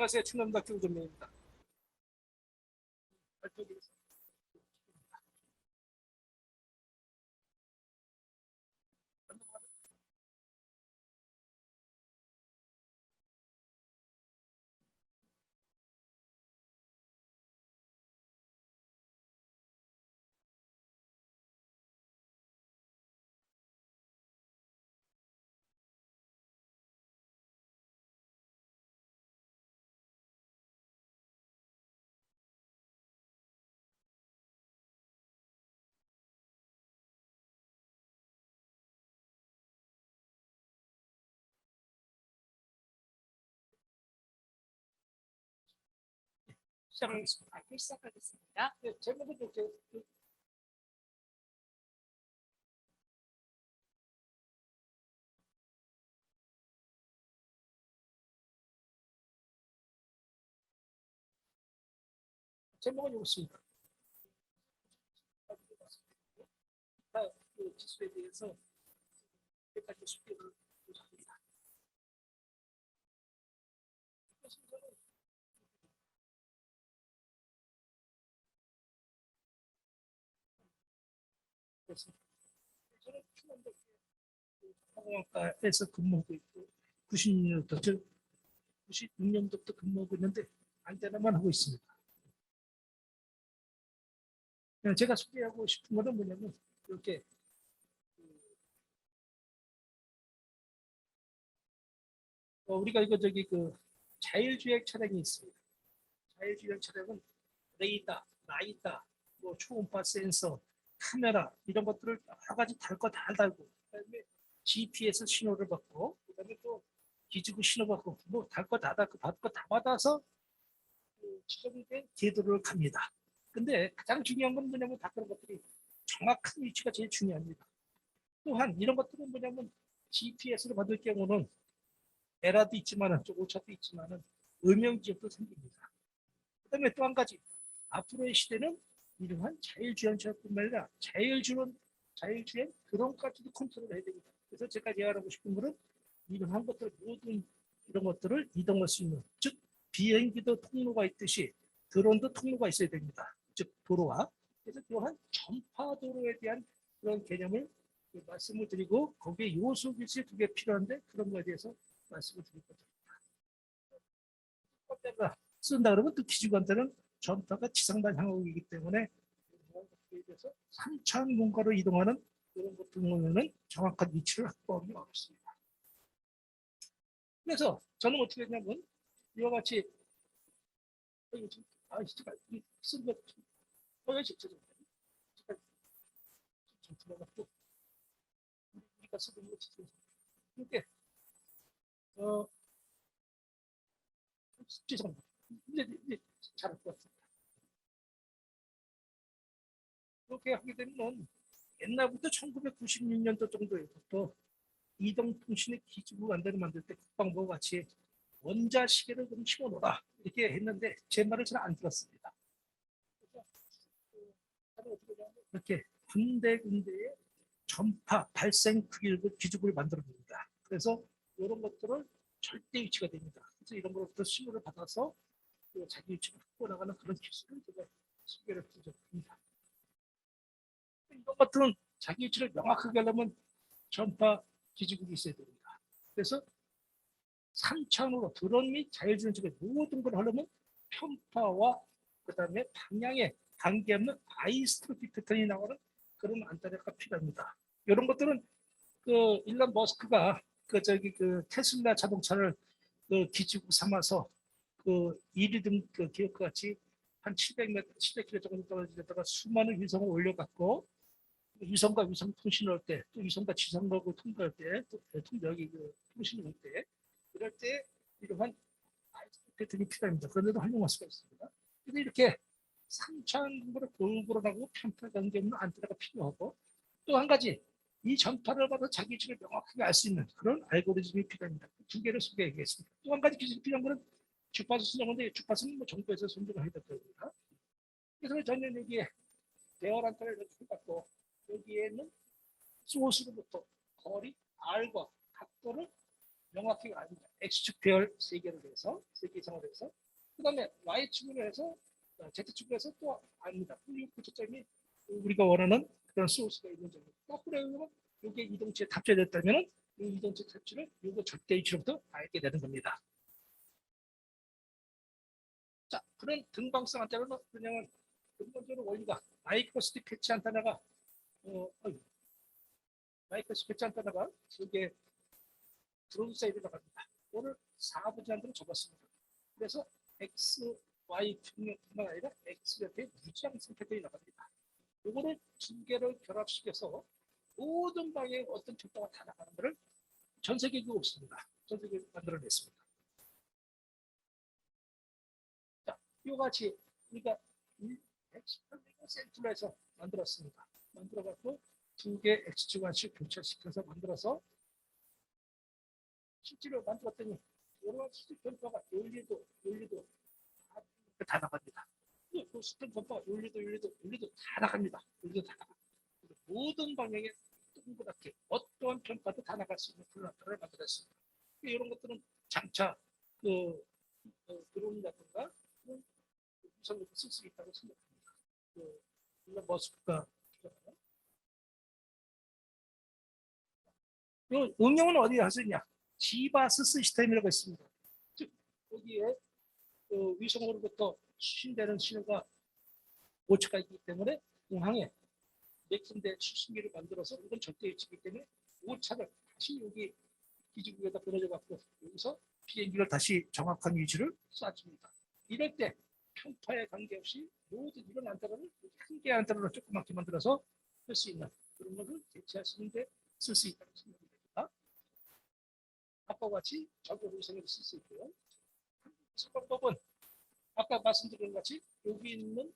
안녕하세요. 충남대학교 우전명입니다. 시작하겠습니다. 발표 시작하겠습니다. 네, 제목은 이렇게 그- 제목은 이렇습니다. 아, 그 기술에 대해서 몇 가지 소개 그래서 저는 충남대 항공학과에서 근무하고 있고 96년부터 저 96년부터 근무하고 있는데 안테나만 하고 있습니다. 제가 소개하고 싶은 거는 뭐냐면 이렇게 그, 어, 우리가 이거 저기 그 자율주행 차량이 있습니다. 자율주행 차량은 레이더, 라이다, 뭐 초음파 센서, 카메라 이런 것들을 여러 가지 달 거 다 달고 그다음에 GPS 신호를 받고 그다음에 또 기지국 신호 받고 뭐 달 거 다 달고 받고 다 받아서 그 지정된 궤도를 갑니다. 근데 가장 중요한 건 뭐냐면 다 그런 것들이 정확한 위치가 제일 중요합니다. 또한 이런 것들은 뭐냐면 GPS를 받을 경우는 에라도 있지만은 좀 오차도 있지만은 음영 지역도 생깁니다. 그다음에 또 한 가지 앞으로의 시대는 이러한 자율주행 차뿐만 아니라 자율주행, 자율주행 드론까지도 컨트롤해야 됩니다. 그래서 제가 얘기하고 싶은 것은 이러한 것들 모든 이런 것들을 이동할 수 있는 즉 비행기도 통로가 있듯이 드론도 통로가 있어야 됩니다. 즉 도로와 그래서 또한 전파 도로에 대한 그런 개념을 그 말씀을 드리고 거기에 요소 기술 두개 필요한데 그런 거에 대해서 말씀을 드릴 겁니다. 가 쓴다 그러면 또 기지관들은 전파가 지상단 향하기 때문에 그에 대해서 3천 공가로 이동하는 이런 같은 경우에는 정확한 위치를 확보하기 어렵습니다. 그래서 저는 어떻게 했냐면 이와 같이 아 진짜 쓴거 제가 좀 들어갔고 우리가 쓰던 거 진짜 이렇게 어 죄송합니다. 이제 이제 잘할 것 같습니다. 그렇게 하게 되면 옛날부터 1996년도 정도에부터 이동통신의 기지국 만들어 만들 때 국방부 같이 원자 시계를 좀 심어놓라 이렇게 했는데 제 말을 잘 안 들었습니다. 이렇게 군데 군데에 전파 발생 크기를 기지국을 만들어 봅니다. 그래서 이런 것들을 절대 위치가 됩니다. 그래서 이런 것부터 신호를 받아서 그 자기 위치를 확보 나가는 그런 기술을 제가 소개를 드렸습니다. 이런 것들은 자기 위치를 명확하게 하려면 전파 기지국이 있어야 됩니다. 그래서 3차원으로 드론 및 자율주행 쪽의 모든 걸 하려면 편파와 그 다음에 방향에 관계없는 아이스트로픽 패턴이 나오는 그런 안테나가 필요합니다. 이런 것들은 그 일론 머스크가 그 저기 그 테슬라 자동차를 그 기지국 삼아서 그 이리듬 그 기업과 같이 한 700m, 700km 정도 떨어지다가 수많은 위성을 올려갖고 위성과 위성 통신을 할 때, 또 위성과 지상력을 통과할 때, 또 통- 여기 그 통신을 할 때, 그럴 때 이러한 패턴이 필요합니다. 그런데도 활용할 수가 있습니다. 근데 이렇게 3차원 정도로 골고루 하고 편파 관계없는 안테나가 필요하고 또 한 가지 이 전파를 받아 자기 위치를 명확하게 알 수 있는 그런 알고리즘이 필요합니다. 두 개를 소개하겠습니다. 또 한 가지 기술이 필요한 것은 주파수 선정인데 주파수는 뭐 정부에서 선정을 될 겁니다. 그래서 저는 여기에 안테나를 이렇게 해갖고 여기에는 소스로부터 거리 R과 각도를 명확히 아닙니다. X축 배열 세 개를 해서 세개 이상을 해서 그 다음에 Y축으로 해서 어, Z축으로 해서 또 아닙니다. 이 구체점이 우리가 원하는 그런 소스가 있는 점입니다. 거꾸로 해보면 이게 이동치에 탑재됐다면 이 이동치 탑재를 이거 절대 위치로부터 알게 되는 겁니다. 그런 등방성 안테나는 그냥 근본적으로 원리가 마이크로스틱 패치 안테나가 어, 마이크로스틱 패치 안테나가 이게 드론 사이드가 갑니다. 오늘 4부 제한으로 접었습니다. 그래서 X, Y 평면뿐만 아니라 X 옆에 무지항성 패턴이 나갑니다. 요거를 두 개를 결합시켜서 모든 방향에 어떤 효과가 다 나가는 것을 전 세계에 없습니다. 전 세계에 만들어냈습니다. 이같이 우리가 118명 센트로 해서 만들었습니다. 만들어갖고 두 개 X주관씩 교차시켜서 만들어서 실제로 만들었더니 여러 가지 변화가 윤리도 윤리도 다, 다 나갑니다. 그, 그 스템 변화가 윤리도 윤리도 윤리도 다 나갑니다. 윤리도 다 나갑니다. 모든 방향에 동그랗게 어떠한 평가도 다 나갈 수 있는 플랫폼을 만들었습니다. 이런 것들은 장차 그 어, 드론이라든가 우선으로 쓸 수 있다고 생각합니다. 그 일론 머스크가 주장하는 이 응용은 어디에 하느냐? 지바스 시스템이라고 있습니다. 즉 여기에 그 위성으로부터 수신되는 신호가 오차가 있기 때문에 공항에 맥슨대 수신기를 만들어서 이건 절대 위치이기 때문에 오차를 다시 여기 기지국에다 보내져 갖고 여기서 비행기를 다시 정확한 위치를 쏴줍니다. 이럴 때 평파에 관계없이 모든 이런 안테나를 한개 안테나로 조그맣게 만들어서 쓸수 있는 그런 것을 있는데 쓸 수 있다고 생각이 됩니다. 아까와 같이 적용 위성을 쓸수 있고요. 첫 방법은 아까 말씀드린 것 같이 여기 있는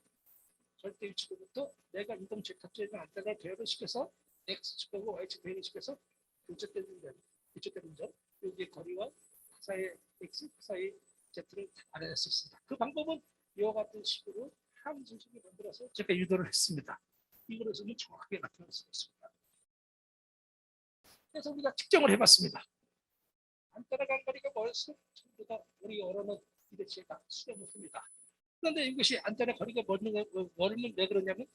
절대 위치로부터 내가 이동체 탑재된 안테나를 배열을 시켜서 X축하고 Y축 배열을 시켜서 교체되는 점, 교체되는 점, 여기의 거리와 그 사이의 X, 그 사이의 Z를 알아낼 수 있습니다. 그 방법은 이와 같은 식으로 한 중심을 만들어서 제가 유도를 했습니다. 이거로서는 정확하게 나타낼 수 있습니다. 그래서 우리가 측정을 해봤습니다. 안테나 간거리가 멀수록 전부 다 우리 여론은 기대치가 수렴했습니다. 그런데 이것이 안테나 거리가 멀는 거- 멀으면 왜 그러냐면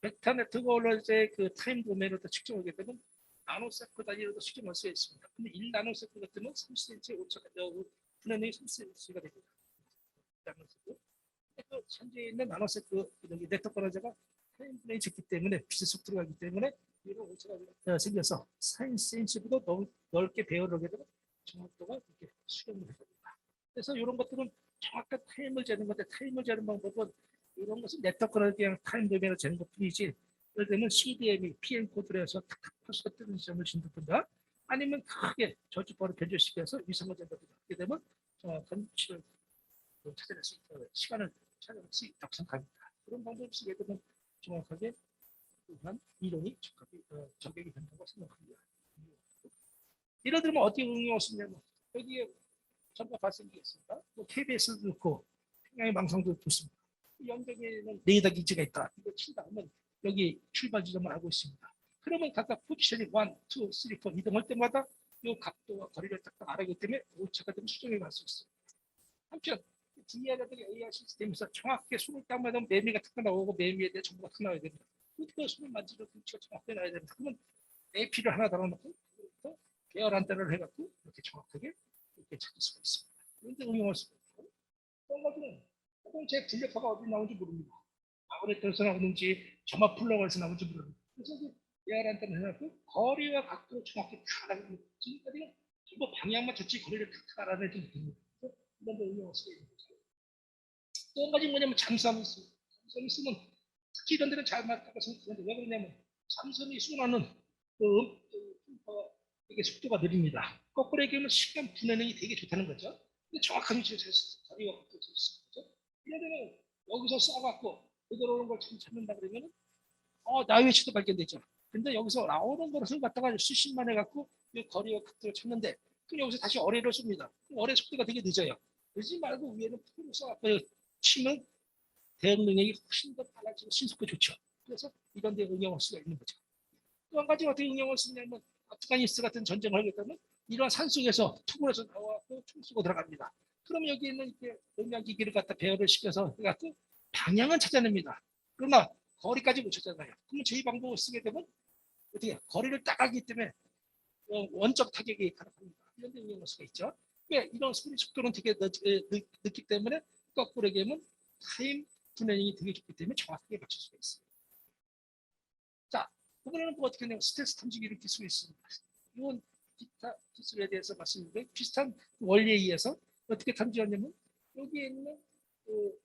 벡터 네트워크로 이제 그 타임 도메인을 또 측정하게 되면 나노세크 단위로도 측정할 수 있습니다. 근데 1나노세크 같으면 3cm 오차가 되고 분해능이 3cm가 됩니다. 나노세크. 그 현재 있는 나노세크 여기 네트워크 라자가 타임 분해이 적기 때문에 빛의 속도가 가기 때문에 이런 오차가 어, 생겨서 4cm보다 너무 넓게 배열을 하게 되면 정확도가 이렇게 수렴을 됩니다. 그래서 이런 것들은 정확한 타임을 재는 건데 타임을 재는 방법은 이런 것은 네트워크를 그냥 타임 도메인으로 재는 것 뿐이지 예를 들면 CDM이 PM 코드로 해서 탁탁 퍼스가 뜨는 점을 진다든가 아니면 크게 저주파를 변조시켜서 위성을 재다든가 하게 되면 정확한 위치를 찾아낼 수 있다 시간을 찾아낼 수 있다고 생각합니다. 그런 쓰게 되면 정확하게 그한 이론이 적합이, 어, 적용이 된다고 생각합니다. 예를 들면 어떻게 응용할 수 있냐면 여기에 전부 발생되겠습니다. 뭐 KBS도 넣고 평양의 망상도 좋습니다. 이 연경에는 레이더 기지가 있다. 이거 친다 하면 여기 출발 지점을 알고 있습니다. 그러면 각각 포지션이 1, 2, 3, 4 이동할 때마다 이 각도와 거리를 딱딱 알아기 때문에 오차가 되면 수정해 갈 수 있습니다. 한편 VR이라든가 AR 시스템에서 정확하게 손을 딱 맞으면 매미가 탁 나오고 매미에 대해 정보가 탁 나와야 됩니다. 어떻게 손을 만지고 위치가 정확하게 나야 됩니다. 그러면 AP를 하나 달아놓고 그부터 계열 안테나를 해갖고 이렇게 정확하게 이렇게 찾을 수가 있습니다. 그런데 응용할 수가 있고 가지는 혹은 제 분력화가 어디 나오는지 모릅니다. 마그네트에서 나오는지 점화 플러그에서 나오는지 모릅니다. 그래서 이제 AR한테는 해갖고 거리와 각도를 정확히 다 알아내는 지금까지는 전부 방향만 좋지 거리를 탁탁 알아내지 못합니다. 그래서 이런 데 응용할 수가 있는 거죠. 또 한 가지 뭐냐면 잠수함이 있습니다. 잠수함이 있으면 특히 이런 데는 잘 맞다고 생각하는데 왜 그러냐면 잠수함이 쏘나는 그, 그, 어, 이게 속도가 느립니다. 거꾸로 얘기하면 시간 분해능이 되게 좋다는 거죠. 근데 정확한 각도를 찾을 수 있죠. 이런 데는 여기서 쏴갖고 그대로 오는 걸참 찾는다 그러면은 어 나의 위치도 발견되죠. 근데 여기서 나오는 것을 갖다가 수십 만 해 갖고 이 거리와 각도를 찾는데 그럼 여기서 다시 어뢰를 씁니다. 어뢰 속도가 되게 늦어요. 늦지 말고 위에는 풀을 쏴갖고 치면 대응 능력이 훨씬 더 빨라지고 신속도 좋죠. 그래서 이런 데 응용할 수가 있는 거죠. 또 한 가지 어떻게 응용할 수 있냐면 아프가니스탄 같은 전쟁을 하겠다면 이런 산 속에서 투구에서 나와서 총 쏘고 들어갑니다. 그럼 여기 있는 이렇게 음향기기를 갖다 배열을 시켜서 해갖고 방향은 찾아냅니다. 그러나 거리까지 못 찾아가요. 그러면 저희 방법을 쓰게 되면 어떻게? 거리를 따가기 때문에 어, 원적 타격이 가능합니다. 이런 데 응용할 수가 있죠. 왜 이런 소리 속도는 되게 늦, 에, 늦, 늦기 때문에 거꾸로 얘기하면 타임 분해이 되게 좋기 때문에 정확하게 맞출 수가 있어요. 자, 이번에는 뭐 어떻게 하냐면 스트레스 탐지기를 기술이 있습니다. 이건 기타 기술에 대해서 말씀드리는데 비슷한 원리에 의해서 어떻게 탐지하냐면 여기에 있는 그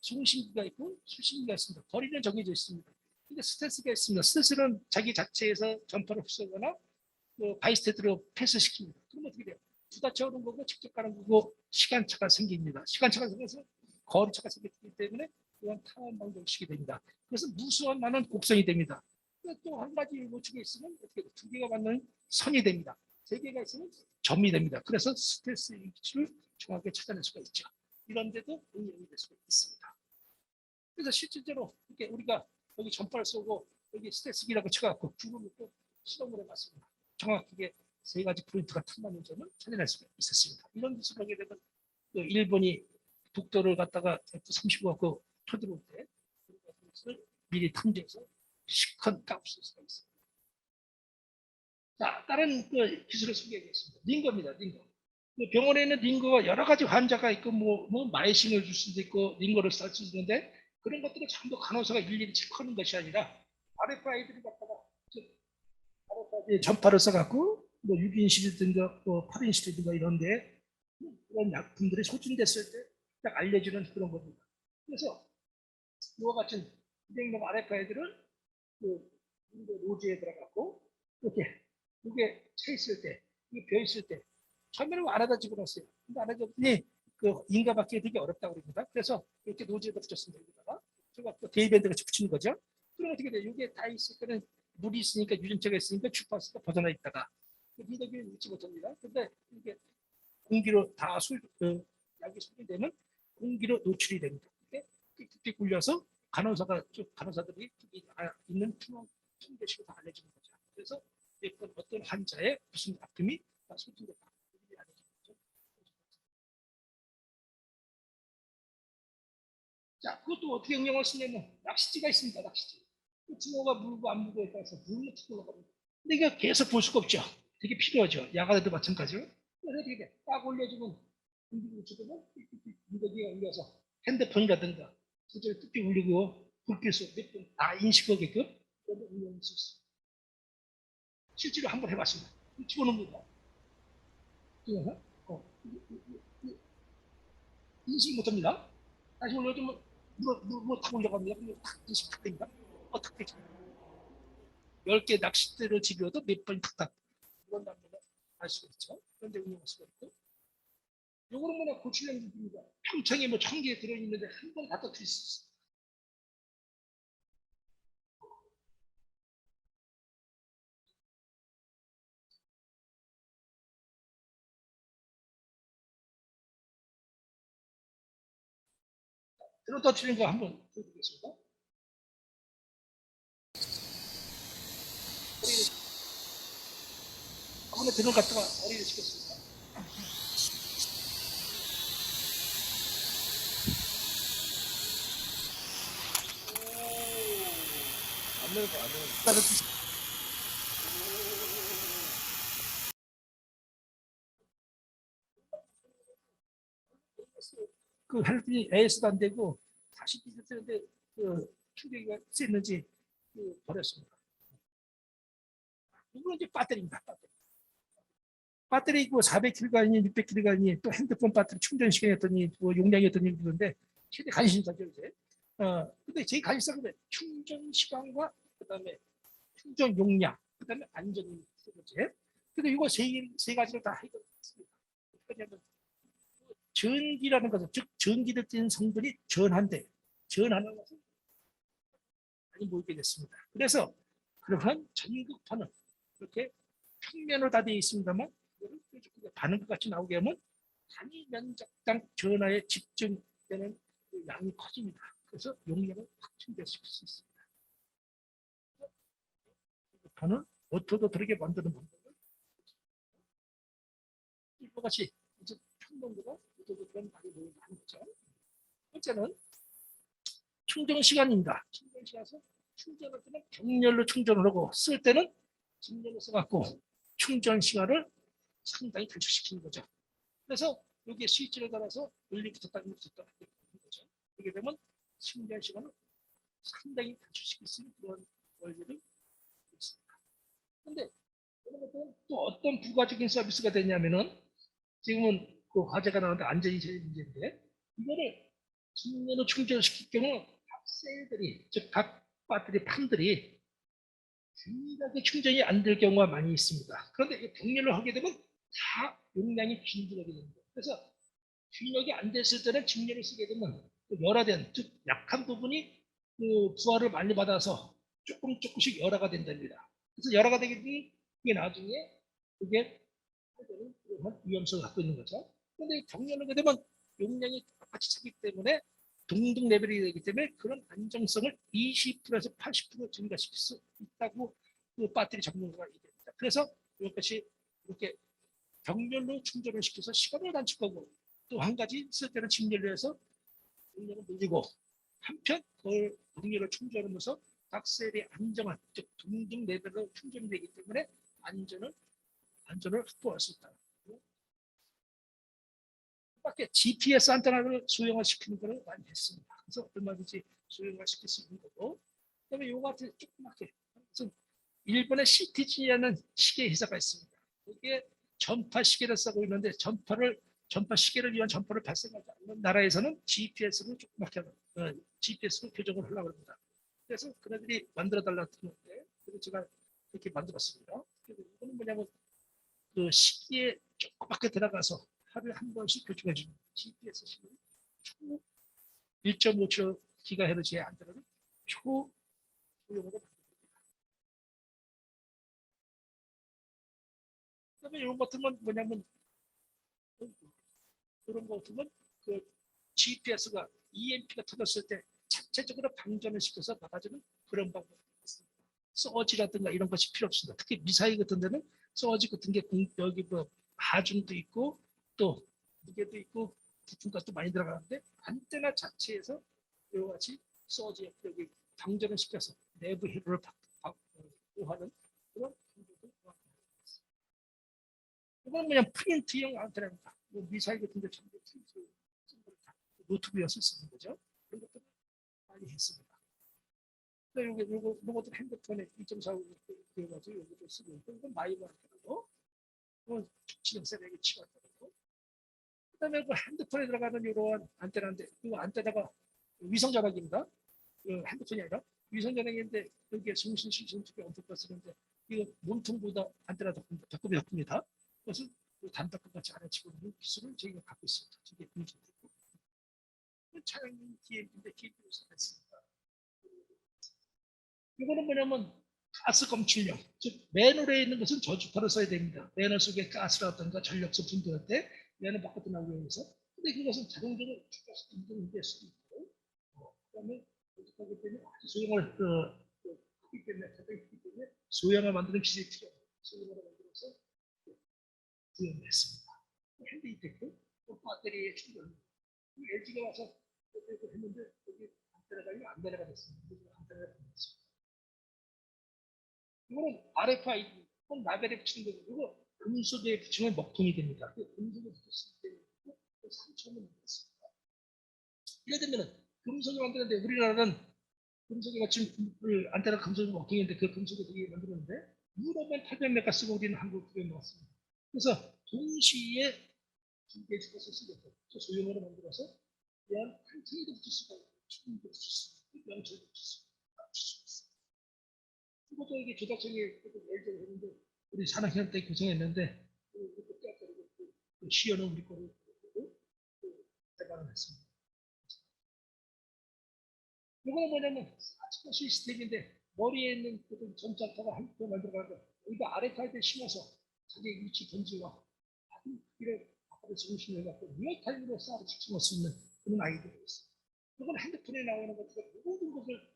송신기가 있고 수신기가 있습니다. 거리는 정해져 있습니다. 근데 스트레스가 있습니다. 스트레스는 자기 자체에서 전파를 흡수하거나 뭐 바이스테드로 패스시킵니다. 그럼 어떻게 돼요? 부딪혀 오는 거고 직접 가는 거고 시간차가 생깁니다. 시간차가 생겨서 거리차가 생기기 때문에 이건 타원 방정식이 됩니다. 그래서 무수한 많은 곡선이 됩니다. 또 한 가지 우측에 있으면 어떻게? 두 개가 맞는 선이 됩니다. 세 개가 있으면 점이 됩니다. 그래서 스트레스 위치를 정확하게 찾아낼 수가 있죠. 이런 데도 응용이 될 수가 있습니다. 그래서 실질적으로 이렇게 우리가 여기 전파를 쏘고 여기 스트레스기라고 쳐갖고 구름을 또 실험을 해봤습니다. 정확하게 세 가지 포인트가 탐나는 점을 찾아낼 수가 있었습니다. 이런 기술을 하게 되면 그 일본이 북도를 갖다가 F-35가 쳐들어올 때 그것을 미리 탐지해서 시컨 값을 수가 있습니다. 자, 다른 그 기술을 소개하겠습니다. 링거입니다. 링거. 그 병원에 있는 링거가 여러 가지 환자가 있고 뭐, 뭐 마이싱을 줄 수도 있고 링거를 쌀 수도 있는데 그런 것들을 전부 간호사가 일일이 체크하는 것이 아니라 RFI들이 갖다가 RFID 전파를 써갖고 뭐 6인실이든가 뭐 8인실이든가 이런데 그런 약품들이 소진됐을 때 딱 알려주는 그런 겁니다. 그래서 이와 같은 비행용 RFID를 그 노지에 들어갔고 이렇게 이게 차 있을 때, 이게 비어 있을 때 처음에는 안에다 집어넣었어요. 근데 안에다 집더니 그 인가 받기 되게 어렵다고 그럽니다. 그래서 이렇게 노지에다 붙였습니다. 여기다가 제가 또 데이밴드 같이 붙이는 거죠. 그럼 어떻게 돼요? 이게 다 있을 때는 물이 있으니까 유전체가 있으니까 주파수가 벗어나 있다가 리더기를 잃지 못합니다. 근데 이게 공기로 다 술, 그 약이 소진되면 공기로 노출이 됩니다. 근데 삐삐 굴려서 간호사가 쭉 간호사들이 이- 아, 있는 투명 통계식을 다 알려주는 거죠. 그래서 어떤 어떤 환자의 무슨 아픔이 소진됐다. 알려주는 거죠. 자, 그것도 어떻게 응용할 수 있냐면 낚시지가 있습니다. 낚시지. 그 징어가 물고 안 물고에 따라서 물로 튀고 올라갑니다. 근데 이거 계속 볼 수가 없죠. 되게 필요하죠. 야간에도 마찬가지로. 그래서 돼? 딱 올려주면 공기를 주면 무더기가 올려서 핸드폰이라든가 수절 뚝뚝 울리고 불빛을 몇분다 인식하게끔 그런 응용할 수 있습니다. 실제로 한번 해봤습니다. 집어넣는 거. 어, 인식 못합니다. 다시 올려주면 물어 물어 탁 올려갑니다. 탁 인식 탁 됩니다. 어떻게? 10개 낚싯대를 집어도 몇 번이 탁탁 이런 단면을 알 수가 있죠. 그런데 응용할 수가 있고. 요거는 뭐냐 고추장 기입니다 평창에 뭐 천 개 들어있는데 한 번 갖다 드릴 수 있어요. 들어 터트리는 거 한번 보여드리겠습니다. 머리를 한번에 들어 갔다가 머리를 시켰습니다. 안 내고 안 따로 그 할더니 AS도 안 되고 다시 뒤졌는데 그 충격이 셌는지 그 버렸습니다. 이거는 이제 배터리입니다. 배터리. 배터리 있고 400kg가 아니 600kg가 아니 또 핸드폰 배터리 충전 시간이 했더니 뭐 용량이 했더니 그런데 최대 관심사죠 이제. 어 근데 제 관심사는 충전 시간과 그다음에 충전 용량, 그다음에 세 번째. 근데 이거 세, 세 가지를 다 해결했습니다. 왜냐하면 전기라는 것은 즉 전기를 띤 성분이 전한데 전하는 것은 많이 모이게 됐습니다. 그래서 그러한 전극판은 이렇게 평면으로 다 되어 있습니다만 반응과 같이 나오게 하면 단위 면적당 전하에 집중되는 그 양이 커집니다. 그래서 용량을 확충될 수 있습니다. 저는 오토도 다르게 만드는 방법을 이와 같이 이제 평론도가 모두 그런 말이 모이는 거죠. 번째는 충전 시간입니다. 충전 시간에서 충전할 때는 병렬로 충전을 하고 쓸 때는 진열로 써갖고 충전 시간을 상당히 단축시키는 거죠. 그래서 여기에 스위치를 달아서 열리부터 닫는 붙었다 하는 거죠. 그렇게 되면 충전 시간을 상당히 단축시킬 수 있는 그런 원리를 있습니다. 근데 이런 것들은 또 어떤 부가적인 서비스가 되냐면은 지금은 그 화제가 나오는데 안전이 제일 문제인데 이거를 충전으로 충전시킬 경우 각 셀들이 즉 각 배터리 판들이 균일하게 충전이 안 될 경우가 많이 있습니다. 그런데 이 병렬을 하게 되면 다 용량이 균일하게 됩니다. 그래서 균형이 안 됐을 때는 직렬을 쓰게 되면 그 열화된 즉 약한 부분이 그 부하를 많이 받아서 조금 조금씩 열화가 된답니다. 그래서 열화가 되게 되면 이게 나중에 그게 그런 위험성을 갖고 있는 거죠. 그런데 병렬을 하게 되면 용량이 똑같이 차기 때문에 동등 레벨이 되기 때문에 그런 안정성을 20%에서 80% 증가시킬 수 있다고 그 배터리 전문가가 얘기합니다. 그래서 이것이 이렇게 병렬로 충전을 시켜서 시간을 단축하고 또 한 가지 쓸 때는 직렬로 해서 용량을 늘리고 한편 그걸 동렬로 충전하면서 각 셀이 안정한 즉 동등 레벨로 충전이 되기 때문에 안전을 안전을 확보할 수 있다. 밖에 GPS 안테나를 수용화시키는 것을 많이 했습니다. 그래서 얼마든지 수용화시킬 수 있는 거고 그다음에 요거 같은 조그맣게 무슨 일본의 CTG라는 시계 회사가 있습니다. 이게 전파 시계를 쓰고 있는데 전파를 전파 시계를 위한 전파를 발생하지 않는 나라에서는 GPS를 조그맣게 어, GPS로 교정을 하려고 합니다. 그래서 그네들이 만들어 달라고 했는데 그래서 제가 이렇게 만들었습니다. 이거는 뭐냐면 그 시계에 조그맣게 들어가서 하루에 한 번씩 교정해 주는 GPS 시계 초 1.5초 기가헤르츠에 안 들어는 초 소형으로 그다음에 이런 같은 건 뭐냐면 그런 거 같은 건그 GPS가 EMP가 터졌을 때 자체적으로 방전을 시켜서 막아주는 그런 방법이 있습니다. 서지라든가 이런 것이 필요 없습니다. 특히 미사일 같은 데는 서지 같은 게 공- 여기 뭐 하중도 있고 또 무게도 있고 부품값도 많이 들어가는데 안테나 자체에서 이와 같이 서지 여기 방전을 시켜서 내부 해로를 보호하는 그런 이건 그냥 프린트형 안테나입니다. 뭐 미사일 같은 데 전부 프린트 노트북에서 쓰는 거죠. 그런 것들 많이 했습니다. 또 요게 요거 요것도 핸드폰에 2.45 되어가지고 여기도 쓰고 있고 이건 마이버 안테나고 이건 지금 세대에 치웠다고 그다음에 그 핸드폰에 들어가는 이러한 안테나인데 이거 안테나가 위성 전화기입니다. 그 핸드폰이 아니라 위성 전화기인데 여기에 송신 신신 쪽에 엄청 쓰는데 이거 몸통보다 안테나 덕분이 덕분이다. 그것을 그 단톡과 같이 알아치고 있는 기술을 저희가 갖고 있습니다. 저게 공개되고 차량용 DMP인데 DMP로서 했습니다. 이거는 뭐냐면 가스 검출용, 즉 맨홀에 있는 것은 저주파를 써야 됩니다. 맨홀 속에 가스라든가 전력소 분도할 때 맨홀 바깥으로 나오기 위해서. 근데 그것은 자동적으로 추가해서 분동될 수도 있고, 어, 그 다음에 어떻게 때문에 아주 소형을 어, 그 크기 때문에 크기 때문에 소형을 만드는 기술이 필요합니다. 소형을 만들어서 구현을 했습니다. 핸드 이펙트, 또 배터리의 충전. LG가 와서 그렇게 했는데 여기 안테나가 안 내려가 됐습니다. 안테나가 됐습니다. 이거는 RFID, 혹은 라벨에 붙이는 거고, 이거 금속에 붙이면 먹통이 됩니다. 그 금속에 붙였을 때그 상처는 있습니다. 예를 들면 금속이 만드는데 우리나라는 금속이 마침 그 안테나 금속이 먹통인데 그 금속이 되게 만들었는데 유럽은 800메가 쓰고 우리는 한국 900메가 왔습니다. 그래서 동시에 두 개의 것을 쓰겠다. 소형으로 만들어서 대한 한 층에도 붙일 수가 있고, 충분히 붙일 수 있고, 명철도 붙일 수 있고, 붙일 수 있어요. 그것도 이게 조작청에 예정을 했는데, 우리 산학현 때 고생했는데, 그, 그, 그때 아까 그, 시연은 우리 거를 그, 대박을 했습니다. 이거는 뭐냐면, 사치가 시스템인데, 머리에 있는 그 전자파가 한개 만들어가고, 여기가 아래 타입에 심어서, 자기 위치 아주 이런 앞으로 정신을 갖고 리얼타임으로 집중할 수 있는 그런 아이디어가 있어요. 그건 핸드폰에 나오는 것들 모든 것을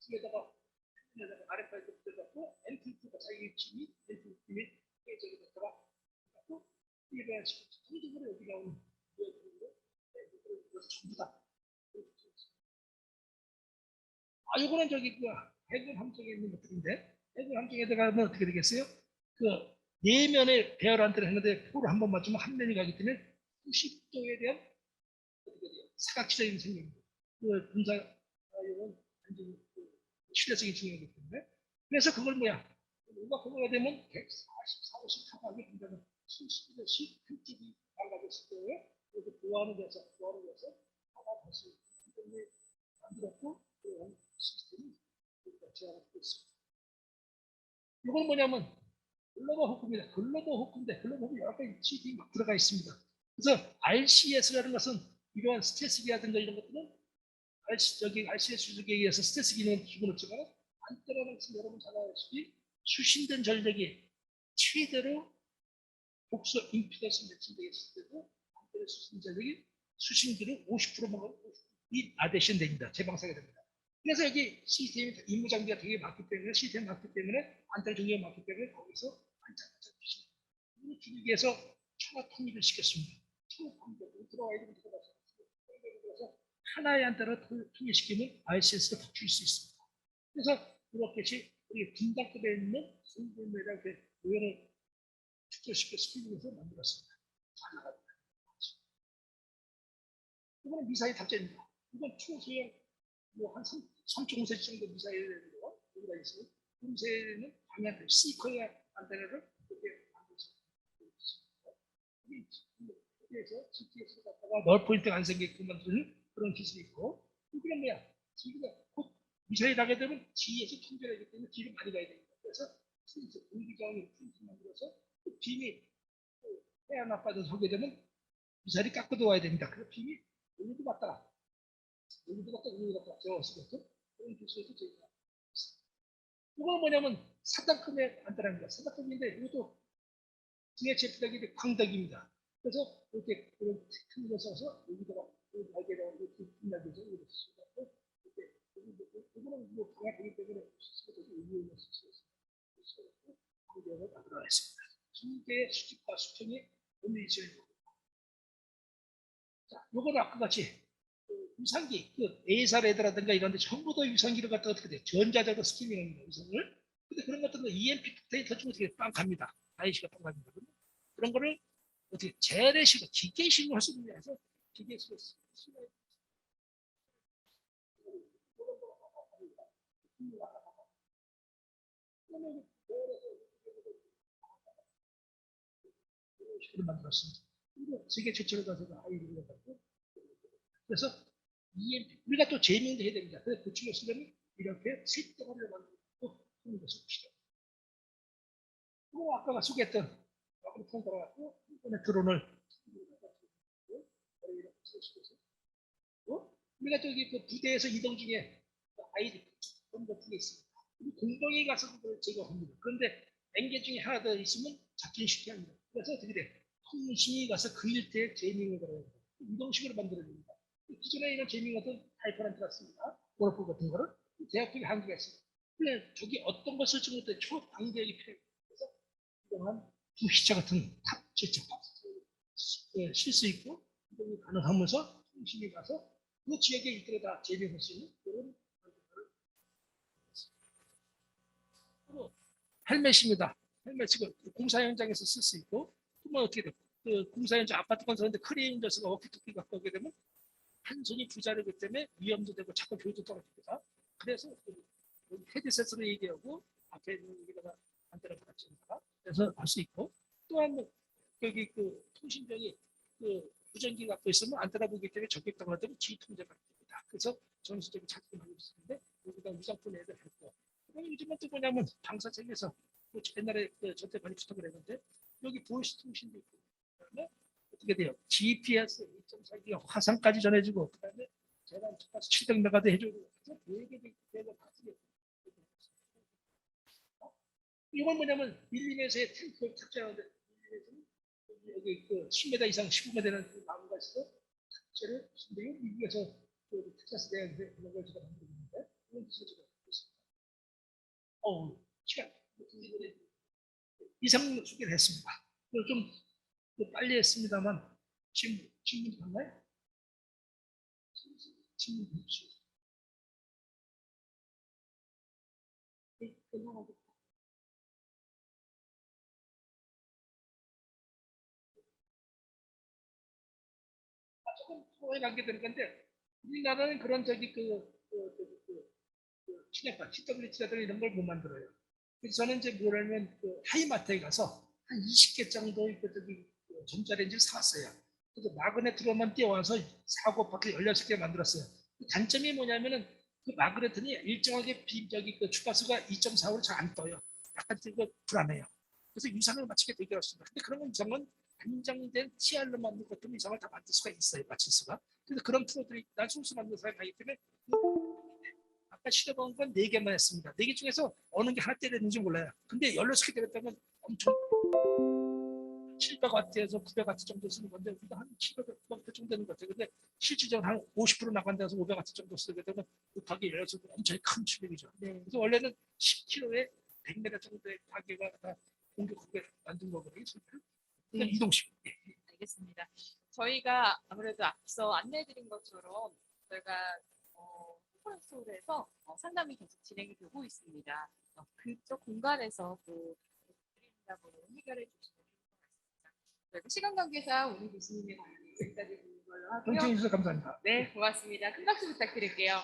뒤에다가 핸드폰에다가 아랫바에 붙여갖고 NPT가 자기 위치 및 NPT 및 계정에다가 갖고 이게 성적으로 여기 나오는 전부 다. 아, 요거는 저기 그 해군 함정에 있는 것들인데 해군 함정에 들어가면 어떻게 되겠어요? 그 내면에 배열 안테를 했는데 포를 한 번 맞추면 한 면이 가기 때문에 90도에 대한? 사각지대가 생깁니다. 그 이건 완전히 그 신뢰성이 중요하기 때문에 그래서 그걸 뭐야? 우리가 그거가 되면 144, 50 타각이 된다는 70에서 한쪽이 망가졌을 때에 이렇게 보완을 해서 보완을 해서 하나 다시 완전히 만들었고 그런 시스템이 우리가 제안하고 있습니다. 이건 뭐냐면 글로벌 호크입니다. 글로벌 호크인데 글로벌 호크 여러 가지 치팅이 막 들어가 있습니다. 그래서 RCS라는 것은 이러한 스트레스기라든가 이런 것들은 RC, 저기 RCS 수직에 의해서 스트레스 기능은 기본없지만 안테나는 지금 여러분 잘 아시다시피 수신된 전력이 최대로 복수 임피던스 매칭되어 있을 때도 안테나 수신 전력이 수신기를 50%만 이 아데션 됩니다. 재방사가 됩니다. 그래서 여기 시스템이 임무 장비가 되게 많기 때문에 시스템이 많기 때문에 안테나 종류가 많기 때문에 거기서 주신 이를 줄이기 위해서 천하 통일을 시켰습니다. 천하 통일 들어와야 되는 들어가서 그래서 하나의 안테나를 통- 통일시키면 RCS가 더줄수 있습니다. 그래서 그렇듯이 우리 분단급에 있는 그 우연을 축소시켜 스피드에서 만들었습니다. 잘 나갑니다. 이거는 미사일 탑재입니다. 이건 초소형 뭐한 3.5cm 정도 미사일이고 여기가 있어요. 그 미사일은 방향 시커의 안테나를 이렇게 만들어서 여기에서 GPS 갖다가 널 포인트가 안 생기게끔 만드는 그런 기술이 있고 이게 뭐야? 지금 곧 미사일 하게 되면 뒤에서 통제하기 때문에 뒤로 많이 가야 됩니다. 그래서 공기장을 만들어서 그 빔이 그 해안 앞바다 서게 되면 미사일이 깎아도 와야 됩니다. 그 빔이 여기도 갔다가 여기도 갔다 여기도 갔다 저어서 기술에서 저희가 이거는 뭐냐면 사단급의 안테나입니다. 사단급인데 이것도 VHF 덕이 광덕입니다. 그래서 이렇게 그런 큰거 써서 여기다가 여기 날개랑 이렇게 빛나게서 이렇게 쓰고 이렇게 이거는 뭐 방해되기 때문에 시스템이 의미 있는 시스템이었고 공격을 만들어냈습니다. 두 개의 수직과 수평이 분리지어야 됩니다. 자, 요거는 아까 같이 그 유산기, 그 에이사레드라든가 이런 데 전부 다 유산기를 갖다 어떻게 돼? 전자적으로 스캐닝합니다, 유산을. 근데 그런 것들은 EMP 데이터 중에 어떻게 빵 갑니다. IC가 빵 갑니다. 그런 거를 어떻게 재래식으로 기계식으로 할 수 있느냐 해서 기계식으로 쓰는 만들었습니다. 세계 최초로 가서 아이들을 갖고 그래서 EMP 우리가 또 제명도 해야 됩니다. 그래서 구축을 쓰려면 이렇게 세 덩어리를 만들고 하는 것을 봅시다. 그리고 아까 소개했던 통 돌아갔고 이번에 드론을 어? 우리가 저기 그 부대에서 이동 중에 아이들 그런 것들이 있습니다. 공동에 가서 그걸 제거합니다. 그런데 앵계 중에 하나 더 있으면 잡긴 쉽게 합니다. 그래서 어떻게 돼? 통신이 가서 그 일대에 제밍을 걸어요. 이동식으로 만들어집니다. 기존에 있는 제밍 같은 타이퍼란트 같습니다. 골프 같은 거를 대학교에 한계가 있습니다. 근데 저기 어떤 것을 찍을 때 초방대역이 필요해요. 그래서 그동안 부시자 같은 탑 제작 실수 있고 이동이 가능하면서 통신이 가서 그 지역에 이들에 다 제빙할 수 있는 그런 방법을 그리고 헬멧입니다. 헬멧을 공사 현장에서 쓸 수 있고 또 어떻게 돼? 그 공사 현장 아파트 건설하는데 크레인 저스가 워키토키 갖고 오게 되면 한 손이 부자르기 때문에 위험도 되고 자꾸 교도 떨어집니다. 그래서 그 헤드셋으로 얘기하고 앞에 있는 여기다가 안테나 받칩니다. 그래서 할수 있고 또한 뭐 여기 그 통신병이 그 무전기 갖고 있으면 안테나 보기 때문에 적격당을 하더니 지통제가 됩니다. 그래서 전시적인 찾기 많이 있는데 여기다 위장품 애들 했고 그다음에 요즘은 또 뭐냐면 방사책에서 그 옛날에 그 저때 많이 부탁을 했는데 여기 보이스 통신도 있고 그다음에 어떻게 돼요? GPS 2.4기가 화상까지 전해주고 그다음에 재단 가서 700메가도 해주고 되게 되게 쓰게 이건 뭐냐면 밀리면서의 탱크를 탑재하는데 밀리면서는 여기 그 10m 이상 15m 되는 그 나무가 있어 탑재를 근데 미국에서 그 텍사스 대학에서 이런 걸 제가 만들고 있는데 그런 기술 제가 갖고 있습니다. 어우 시간 이상 소개를 했습니다. 좀 뭐 빨리 했습니다만 질문 질문 봤나요? 질문 보십시오. 네, 그만하겠습니다. 조금 소에 관계 되는 건데 우리나라는 그런 저기 그, 그, 그, 그, 그 친약과 TWT라든가 이런 걸 못 만들어요. 그래서 저는 이제 뭐냐면 그 하이마트에 가서 한 20개 정도의 그 저기 그 전자레인지를 사왔어요. 그래서 마그네트로만 띄워와서 사고 밖에 16개 만들었어요. 그 단점이 뭐냐면은 그 마그네트는 일정하게 비 저기 그 주가수가 2.4로 잘 안 떠요. 약간 그 불안해요. 그래서 유상을 맞추게 되게 어렵습니다. 근데 그런 이상은 안정된 TR로 만든 것들은 이상을 다 만들 수가 있어요. 맞출 수가. 그래서 그런 프로들이 난 소스 만드는 사람이 아니기 때문에 아까 실험한 건네 개만 했습니다. 네개 중에서 어느 게 하나 때렸는지 몰라요. 근데 16개 때렸다면 엄청 700와트에서 900와트 정도 쓰는 건데 우리가 한 700와트 정도 되는 것 같아요. 근데 실질적으로 한 50% 나간다서 500와트 정도 쓰게 되면 곱하기 16도 엄청 큰 출력이죠. 네. 그래서 원래는 10kg에 100m 정도의 가게가 다 공격하게 만든 거거든요. 그러니까 네. 이동식. 알겠습니다. 저희가 아무래도 앞서 안내해드린 것처럼 저희가 어, 컨퍼런스홀에서 어, 상담이 계속 진행이 되고 있습니다. 어, 그쪽 공간에서 또 드림이라고 해결해 주시면 시간 관계상 오늘 교수님의 강의 여기까지 드리는 걸로 하고요. 주셔서 감사합니다. 네, 고맙습니다. 큰 박수 부탁드릴게요.